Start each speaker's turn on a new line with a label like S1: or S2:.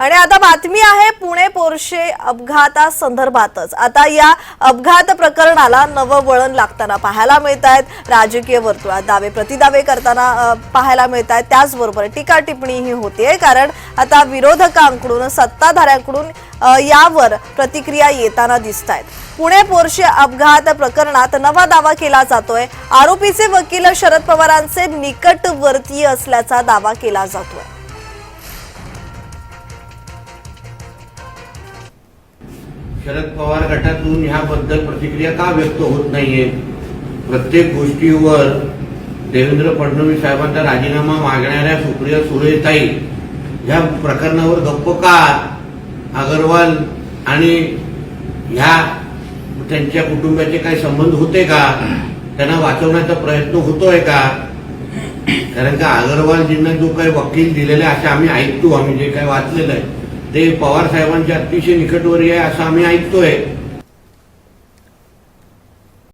S1: आणि आता बातमी आहे पुणे पोर्शे अपघातासंदर्भातच. आता या अपघात प्रकरणाला नवं वळण लागताना पाहायला मिळत आहेत राजकीय वर्तुळात दावे प्रतिदावे करताना पाहायला मिळत आहेत त्याचबरोबर टीका टिप्पणीही होते कारण आता विरोधकांकडून सत्ताधाऱ्यांकडून यावर प्रतिक्रिया येताना दिसत आहेत पुणे पोर्शे अपघात प्रकरणात नवा दावा केला जातोय. आरोपीचे वकील शरद पवारांचे निकटवर्तीय असल्याचा दावा केला जातोय.
S2: शरद पवार गटातून ह्याबद्दल प्रतिक्रिया का व्यक्त होत नाहीये? प्रत्येक गोष्टीवर देवेंद्र फडणवीस साहेबांचा राजीनामा मागणाऱ्या सुप्रिया सुरेताई ह्या प्रकरणावर गप्प का? अगरवाल आणि ह्या त्यांच्या कुटुंबाचे काही संबंध होते का? त्यांना वाचवण्याचा प्रयत्न होतोय का? कारण का अगरवालजींना जो काही वकील दिलेला आहे असं आम्ही ऐकतो आम्ही जे काही वाचलेलं आहे. ते पवार साहेबांच्या अतिशय निकटवर्य आहे असं आम्ही ऐकतोय.